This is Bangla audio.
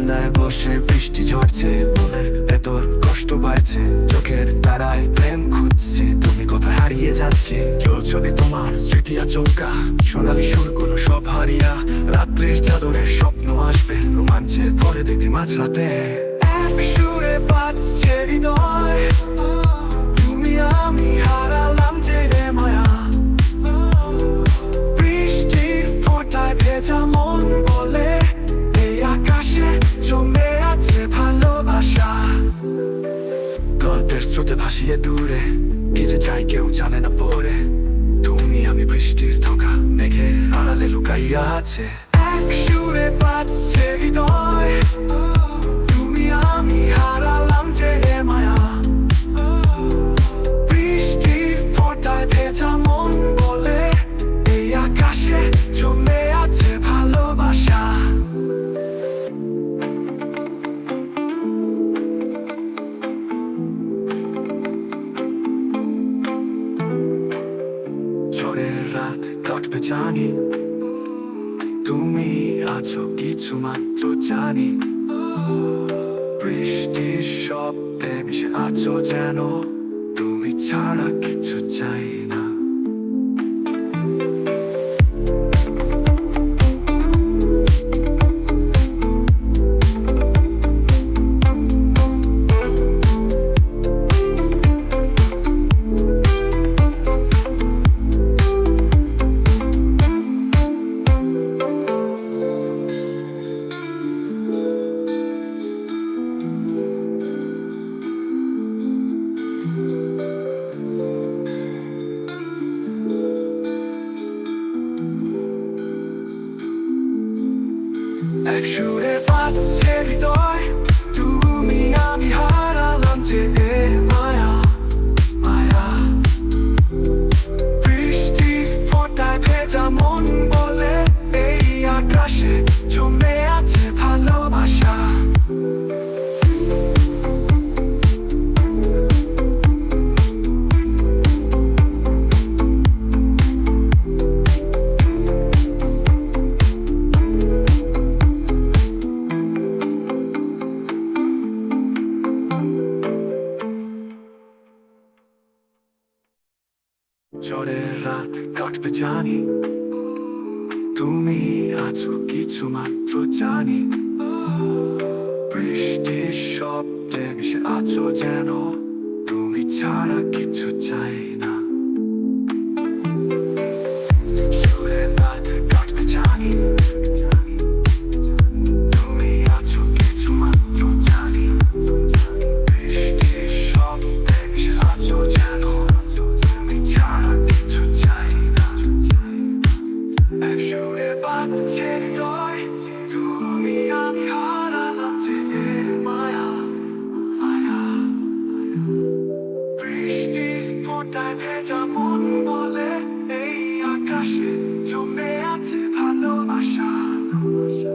বারান্দায় বসে বৃষ্টি ঝরছে, মনের ভেতর কষ্ট বাড়ছে, চোখের তারায় প্রেম খুঁজছে, তুমি কোথায় হারিয়ে যাচ্ছে? চলছনি তোমার স্মৃতি আচমকা, সোনালি সুরগুলো সব হারিয়া, রাত্রির চাদরের স্বপ্ন আসবে, রোমাঞ্চে পরে দেখবি মাঝরাতে। এক সুরে হৃদয়, তুমি আমি হারালাম যে রে মায়া। বৃষ্টির ফোঁটায় ভেজা গল্পের স্রোতে ভাসিয়ে দূরে। কি যে চাই কেউ জানে না পরে। তুমি আমি বৃষ্টির ধোকা মেঘে আড়ালে লুকাইয়া আছে। এক সুরে পাচ্ছে হৃদয়। তুমি আমি হারালাম রাত জানি। তুমি আছো কিছু মাত্র জানি। বৃষ্টির শব্দে মিশে আছো যেন। তুমি ছাড়া কিছু এক সুরে বাজছে হৃদয় তুমি ঝড়ের রাত কাটবে জানি। তুমি আছো কিছু মাত্র জানি। বৃষ্টির শব্দে মিশে আছো যেন। তুমি ছাড়া কিছু চাই যে নয় তুমি আমি হারালাম যে মায়া মায়া বৃষ্টির ফোটায় ভেজা মন বলে এই আকাশে জমে আছে ভালোবাসা ভালোবাসা